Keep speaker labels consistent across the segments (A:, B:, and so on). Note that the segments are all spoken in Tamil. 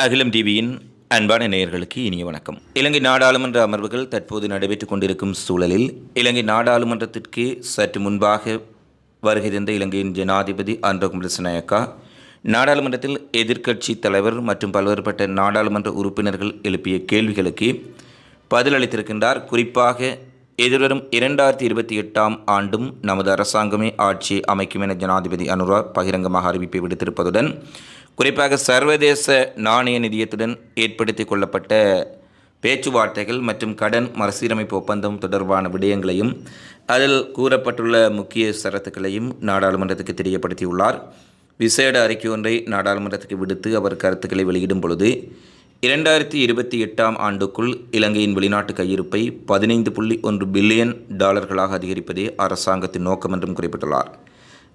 A: அகிலம் டிவியின் அன்பான நேயர்களுக்கு இனிய வணக்கம். இலங்கை நாடாளுமன்ற அமர்வுகள் தற்போது நடைபெற்றுக் கொண்டிருக்கும் சூழலில் இலங்கை நாடாளுமன்றத்திற்கு சற்று முன்பாக வருகிறந்த இலங்கையின் ஜனாதிபதி அன்றகுமர நாயக்கா நாடாளுமன்றத்தில் எதிர்க்கட்சி தலைவர் மற்றும் பல்வேறுபட்ட நாடாளுமன்ற உறுப்பினர்கள் எழுப்பிய கேள்விகளுக்கு பதிலளித்திருக்கின்றார் குறிப்பாக எதிர்வரும் இரண்டாயிரத்தி இருபத்தி எட்டாம் ஆண்டும் நமது அரசாங்கமே ஆட்சி அமைக்கும் என ஜனாதிபதி அனுரா பகிரங்கமாக அறிவிப்பை விடுத்திருப்பதுடன் குறிப்பாக சர்வதேச நாணய நிதியத்துடன் ஏற்படுத்தி கொள்ளப்பட்ட பேச்சுவார்த்தைகள் மற்றும் கடன் மறுசீரமைப்பு ஒப்பந்தம் தொடர்பான விடயங்களையும் அதில் கூறப்பட்டுள்ள முக்கிய சரத்துக்களையும் நாடாளுமன்றத்துக்கு தெரியப்படுத்தியுள்ளார். விசேட அறிக்கை ஒன்றை நாடாளுமன்றத்துக்கு விடுத்து அவர் கருத்துக்களை வெளியிடும் பொழுது இரண்டாயிரத்தி இருபத்தி எட்டாம் ஆண்டுக்குள் இலங்கையின் வெளிநாட்டு கையிருப்பை பதினைந்து புள்ளி ஒன்று பில்லியன் டாலர்களாக அதிகரிப்பதே அரசாங்கத்தின் நோக்கம் என்றும் குறிப்பிட்டுள்ளார்.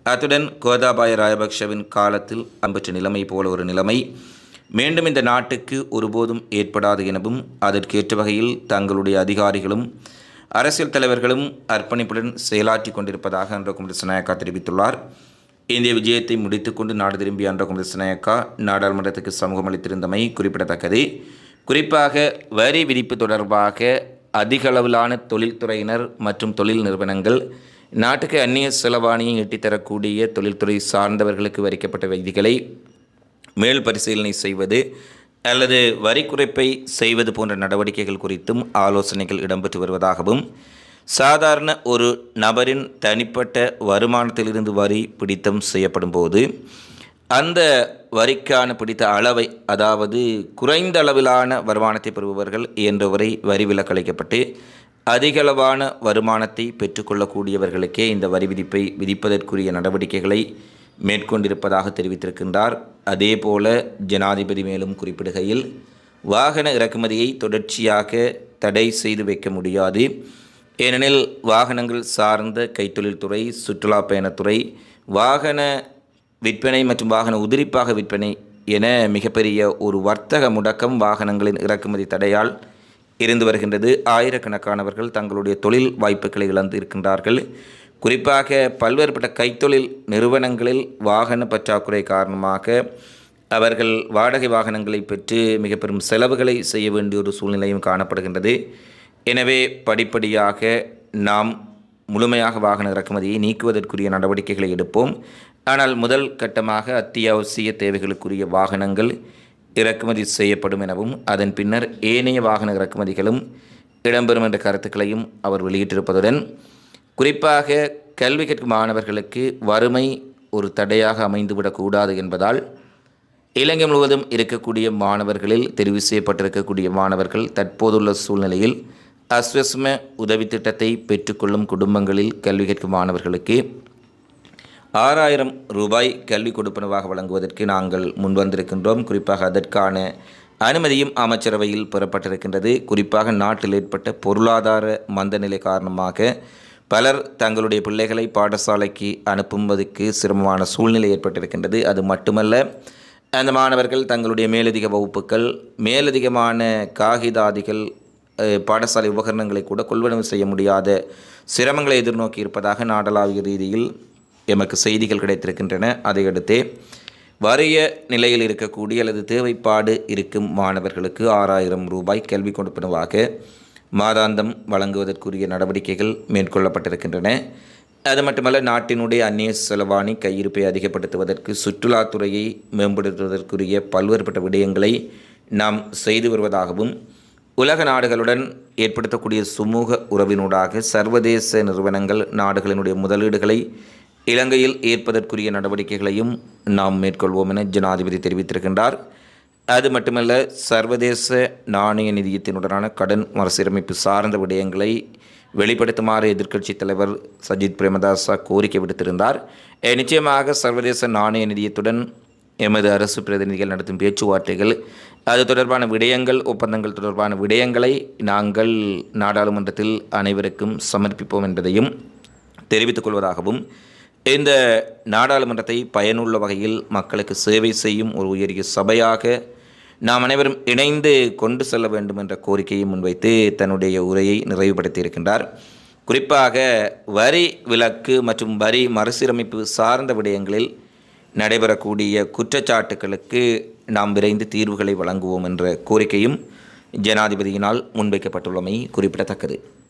A: அத்துடன் கோதாபாய ராஜபக்ஷவின் காலத்தில் அம்பற்ற நிலைமை போல ஒரு நிலைமை. மீண்டும் இந்த நாட்டுக்கு ஒருபோதும் ஏற்படாது எனவும் அதற்கேற்ற வகையில் தங்களுடைய அதிகாரிகளும் அரசியல் தலைவர்களும் அர்ப்பணிப்புடன் செயலாற்றி கொண்டிருப்பதாக அன்றகுமர் நாயக்கா தெரிவித்துள்ளார். இந்திய விஜயத்தை முடித்துக்கொண்டு நாடு திரும்பிய அன்றகுமர் நாயக்கா நாடாளுமன்றத்துக்கு சமூகம் அளித்திருந்தமை குறிப்பிடத்தக்கது. குறிப்பாக வரி விதிப்பு தொடர்பாக அதிகளவிலான தொழில்துறையினர் மற்றும் தொழில் நிறுவனங்கள் நாட்டுக்கு அந்நிய செலவாணியை ஈட்டித்தரக்கூடிய தொழில்துறை சார்ந்தவர்களுக்கு வரிக்கப்பட்ட விதிகளை மேல் பரிசீலனை செய்வது அல்லது வரி குறைப்பை செய்வது போன்ற நடவடிக்கைகள் குறித்தும் ஆலோசனைகள் இடம்பெற்று வருவதாகவும் சாதாரண ஒரு நபரின் தனிப்பட்ட வருமானத்திலிருந்து வரி பிடித்தம் செய்யப்படும் போது அந்த வரிக்கான பிடித்த அளவை அதாவது குறைந்த அளவிலான வருமானத்தை பெறுபவர்கள் இயன்றவரை வரி விலக்களிக்கப்பட்டு அதிகளவான வருமானத்தை பெற்றுக்கொள்ளக்கூடியவர்களுக்கே இந்த வரி விதிப்பை விதிப்பதற்குரிய நடவடிக்கைகளை மேற்கொண்டிருப்பதாக தெரிவித்திருக்கின்றார். அதேபோல ஜனாதிபதி மேலும் குறிப்பிடுகையில் வாகன இறக்குமதியை தொடர்ச்சியாக தடை செய்து வைக்க முடியாது. ஏனெனில் வாகனங்கள் சார்ந்த கைத்தொழில்துறை சுற்றுலா பயணத்துறை வாகன விற்பனை மற்றும் வாகன உதிரிப்பாக விற்பனை என மிகப்பெரிய ஒரு வர்த்தக முடக்கம் வாகனங்களின் இறக்குமதி தடையால் இருந்து வருகின்றது. ஆயிரக்கணக்கானவர்கள் தங்களுடைய தொழில் வாய்ப்புகளை இழந்து இருக்கின்றார்கள். குறிப்பாக பல்வேறுபட்ட கைத்தொழில் நிறுவனங்களில் வாகன பற்றாக்குறை காரணமாக அவர்கள் வாடகை வாகனங்களை பெற்று மிக பெரும் செலவுகளை செய்ய வேண்டிய ஒரு சூழ்நிலையும் காணப்படுகின்றது. எனவே படிப்படியாக நாம் முழுமையாக வாகன இறக்குமதியை நீக்குவதற்குரிய நடவடிக்கைகளை எடுப்போம். ஆனால் முதல் கட்டமாக அத்தியாவசிய தேவைகளுக்குரிய வாகனங்கள் இறக்குமதி செய்யப்படும் எனவும் அதன் பின்னர் ஏனைய வாகன இறக்குமதிகளும் இடம்பெறும் என்ற கருத்துக்களையும் அவர் வெளியிட்டிருப்பதுடன் குறிப்பாக கல்வி கற்கும் மாணவர்களுக்கு வறுமை ஒரு தடையாக அமைந்துவிடக்கூடாது என்பதால் இலங்கை முழுவதும் இருக்கக்கூடிய மாணவர்களில் தெரிவு செய்யப்பட்டிருக்கக்கூடிய மாணவர்கள் தற்போதுள்ள சூழ்நிலையில் அஸ்வஸ்ம உதவி திட்டத்தை பெற்றுக்கொள்ளும் குடும்பங்களில் கல்வி கற்கும் மாணவர்களுக்கு ஆறாயிரம் ரூபாய் கல்வி கொடுப்பனவாக வழங்குவதற்கு நாங்கள் முன்வந்திருக்கின்றோம். குறிப்பாக அதற்கான அனுமதியும் அமைச்சரவையில் பெறப்பட்டிருக்கின்றது. குறிப்பாக நாட்டில் ஏற்பட்ட பொருளாதார மந்தநிலை காரணமாக பலர் தங்களுடைய பிள்ளைகளை பாடசாலைக்கு அனுப்புவதற்கு சிரமமான சூழ்நிலை ஏற்பட்டிருக்கின்றது. அது மட்டுமல்ல அந்த மாணவர்கள் தங்களுடைய மேலதிக வகுப்புகள் மேலதிகமான காகிதாதிகள் பாடசாலை உபகரணங்களை கூட கொள்வனவு செய்ய முடியாத சிரமங்களை எதிர்நோக்கி இருப்பதாக நாடளாவிய ரீதியில் எமக்கு செய்திகள் கிடைத்திருக்கின்றன. அதையடுத்தே வறிய நிலையில் இருக்கக்கூடிய அல்லது தேவைப்பாடு இருக்கும் மாணவர்களுக்கு ஆறாயிரம் ரூபாய் கல்வி கொடுப்பனவாக மாதாந்தம் வழங்குவதற்குரிய நடவடிக்கைகள் மேற்கொள்ளப்பட்டிருக்கின்றன. அது மட்டுமல்ல நாட்டினுடைய அந்நிய செலவாணி கையிருப்பை அதிகப்படுத்துவதற்கு சுற்றுலாத்துறையை மேம்படுத்துவதற்குரிய பல்வேறுபட்ட விடயங்களை நாம் செய்து வருவதாகவும் உலக நாடுகளுடன் ஏற்படுத்தக்கூடிய சுமூக உறவினூடாக சர்வதேச நிறுவனங்கள் நாடுகளினுடைய முதலீடுகளை இலங்கையில் ஏற்பதற்குரிய நடவடிக்கைகளையும் நாம் மேற்கொள்வோம் என ஜனாதிபதி தெரிவித்திருக்கின்றார். அது மட்டுமல்ல சர்வதேச நாணய நிதியத்தினுடனான கடன் மறுசீரமைப்பு சார்ந்த விடயங்களை வெளிப்படுத்துமாறு எதிர்க்கட்சித் தலைவர் சஜித் பிரேமதாசா கோரிக்கை விடுத்திருந்தார். நிச்சயமாக சர்வதேச நாணய நிதியத்துடன் எமது அரசு பிரதிநிதிகள் நடத்தும் பேச்சுவார்த்தைகள் அது தொடர்பான விடயங்கள் ஒப்பந்தங்கள் தொடர்பான விடயங்களை நாங்கள் நாடாளுமன்றத்தில் அனைவருக்கும் சமர்ப்பிப்போம் என்பதையும் தெரிவித்துக் கொள்வதாகவும் இந்த நாடாளுமன்றத்தை பயனுள்ள வகையில் மக்களுக்கு சேவை செய்யும் ஒரு உயரிய சபையாக நாம் அனைவரும் இணைந்து கொண்டு செல்ல வேண்டும் என்ற கோரிக்கையை முன்வைத்து தன்னுடைய உரையை நிறைவுபடுத்தியிருக்கின்றார். குறிப்பாக வரி விலக்கு மற்றும் வரி மறுசீரமைப்பு சார்ந்த விடயங்களில் நடைபெறக்கூடிய குற்றச்சாட்டுகளுக்கு நாம் விரைந்து தீர்வுகளை வழங்குவோம் என்ற கோரிக்கையும் ஜனாதிபதியினால் முன்வைக்கப்பட்டுள்ளமை குறிப்பிடத்தக்கது.